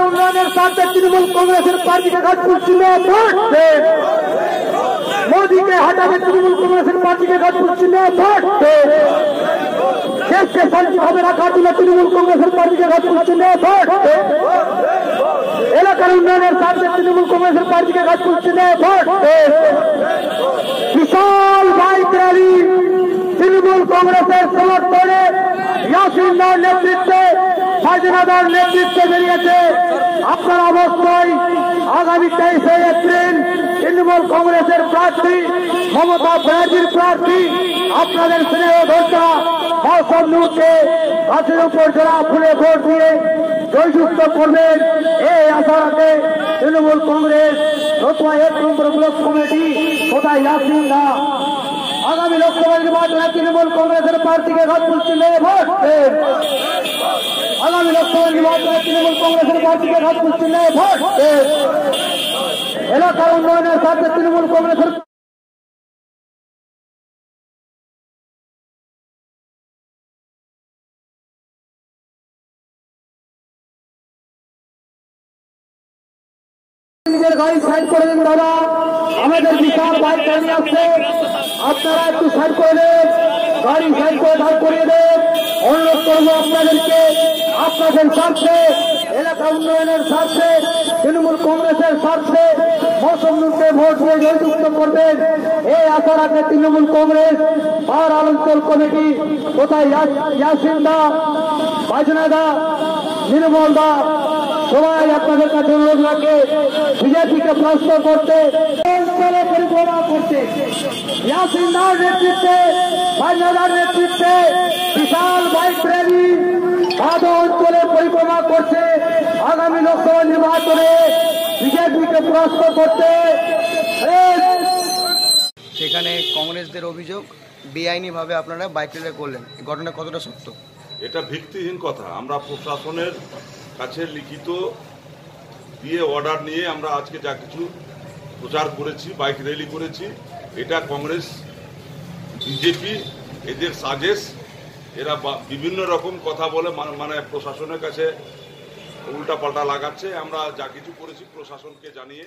উন্নয়নের স্বার্থে তৃণমূল কংগ্রেসের প্রার্থীকে ঘাটপুর চিহ্নে মোদীকে হটাবে তৃণমূল কংগ্রেসের প্রার্থীকে ঘাটপুর ভোট দেশকে শান্তিভাবে রাখার জন্য তৃণমূল কংগ্রেসের প্রার্থীকে ঘাটপুর চিহ্নে এলাকার উন্নয়নের স্বার্থে তৃণমূল কংগ্রেসের প্রার্থীকে ঘাটপুর চিহ্নে বিশাল বাইক র্যালি তৃণমূল কংগ্রেসের সমর্থনে ইয়াসিনদার নেতৃত্বে সাজনাদার নেতৃত্বে বেরিয়েছে। আপনারা অবশ্যই আগামী তেইশে এপ্রিল তৃণমূল কংগ্রেসের প্রার্থী, মমতা ব্যানার্জির প্রার্থী, আপনাদের স্নেহ ধর্তা মৌসম নূরকে গাছের উপর জোড়া ফুলে ভোট দিয়ে জয়যুক্ত করবেন। এই আশা রাখে তৃণমূল কংগ্রেস। রতুয়া এক নম্বর ব্লক কমিটি কোথায় ইয়াসিনদা আগামী লোকসভা নির্বাচনে তৃণমূল কংগ্রেসের প্রার্থীকে ঘাটপুর চিহ্নে ভোট। আগামী লোকসভা নির্বাচনে তৃণমূল কংগ্রেসের প্রার্থীকে ঘাটপুর চিহ্নে ভোট। এলাকার উন্নয়নের সাথে তৃণমূল কংগ্রেসের নিজের গাড়ি সাইড করে দিন দাদা আমাদের বিশাল বাইক গাড়ি আসছে। আপনারা একটু সাইড করে দেন, গাড়ি সাইড করে দাঁড় করিয়ে দেন। অনুরোধ করব আপনাদেরকে, আপনাদের স্বার্থে, এলাকা উন্নয়নের স্বার্থে, তৃণমূল কংগ্রেসের স্বার্থে মৌসুম নুরকে ভোট দিয়ে জয়যুক্ত করবেন। এই আশা রাখে তৃণমূল কংগ্রেস। পাহাড় অঞ্চল কমিটি, কোথায় ইয়াসিন দা, বাজনা দা, নির্মল দা, সবাই আপনাদের কাছে অনুরোধ রাখে। বিজেপিকে প্রশ্ন করতে পরিক্রমা করতে ইয়াসিন্দার নেতৃত্বে বাজনাদার নেতৃত্বে বিশাল বাইক র্যালি ভাদো অঞ্চলে পরিক্রমা করছে। আগামী লোকসভা নির্বাচনে বিজেপিকে প্রশ্ন করতে সেখানে কংগ্রেসদের অভিযোগ বেআইনিভাবে আপনারা বাইক র্যালি করলেন। এই ঘটনা কতটা সত্য? এটা ভিত্তিহীন কথা। আমরা প্রশাসনের কাছে লিখিত দিয়ে অর্ডার নিয়ে আমরা আজকে যা কিছু প্রচার করেছি বাইক র্যালি করেছি। এটা কংগ্রেস বিজেপি এদের সাজেস্ট এরা বিভিন্ন রকম কথা বলে মানে- মানে প্রশাসনের কাছে উল্টাপাল্টা লাগাচ্ছে। আমরা যা কিছু করেছি প্রশাসনকে জানিয়ে